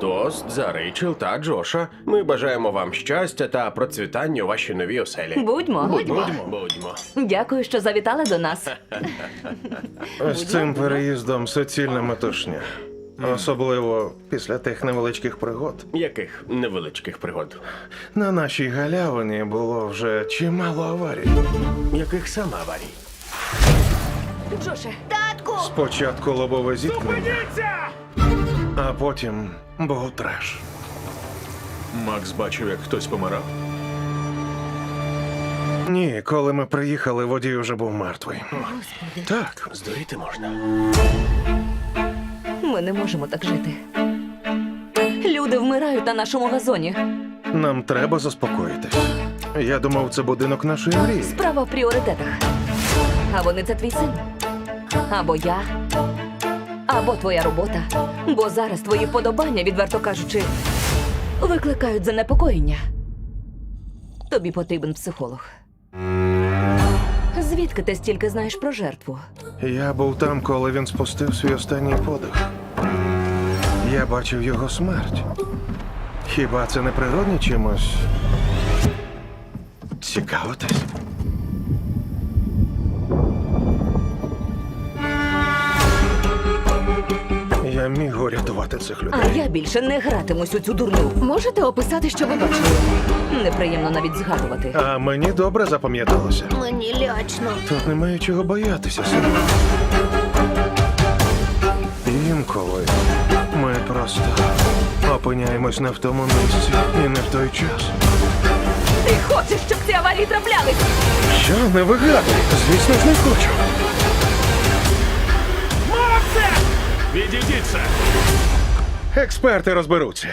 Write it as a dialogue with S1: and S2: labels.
S1: Тост за Рейчел та Джоша. Ми бажаємо вам щастя та процвітання у вашій новій оселі.
S2: Будьмо.
S1: Будьмо. Будьмо.
S2: Дякую, що завітали до нас.
S3: З цим переїздом суцільна метушня. Особливо після тих невеличких пригод.
S1: Яких невеличких пригод?
S3: На нашій галявині було вже чимало аварій.
S1: Яких саме аварій?
S2: Джоше, татку!
S3: Спочатку лобове зіткнення, а потім був треш.
S4: Макс бачив, як хтось помирав.
S3: Ні, коли ми приїхали, водій вже був мертвий. Так,
S1: Здуріти можна.
S2: ми не можемо так жити. Люди вмирають на нашому газоні.
S3: нам треба заспокоїтись. Я думав, це будинок нашої мрії.
S2: Справа в пріоритетах. А вони це твій син. Або я, або твоя робота. Бо зараз твої вподобання, відверто кажучи, викликають занепокоєння. Тобі потрібен психолог. Звідки ти стільки знаєш про жертву?
S3: Я був там, коли він спустив свій останній подих. Я бачив його смерть. Хіба це не природні чимось? Цікавитись? Я міг урятувати цих людей.
S2: А я більше не гратимусь у цю дурню.
S5: Можете описати, що ви бачили?
S2: Неприємно навіть згадувати.
S3: А мені добре запам'яталося.
S5: Мені лячно.
S3: Тут немає чого боятися, сину. Інколи ми просто опиняємось не в тому місці і не в той час.
S2: Ти хочеш, щоб ці аварії траплялись?
S3: Що не вигадуй? Звісно ж не хочу.
S4: Відійдіться!
S3: Експерти розберуться.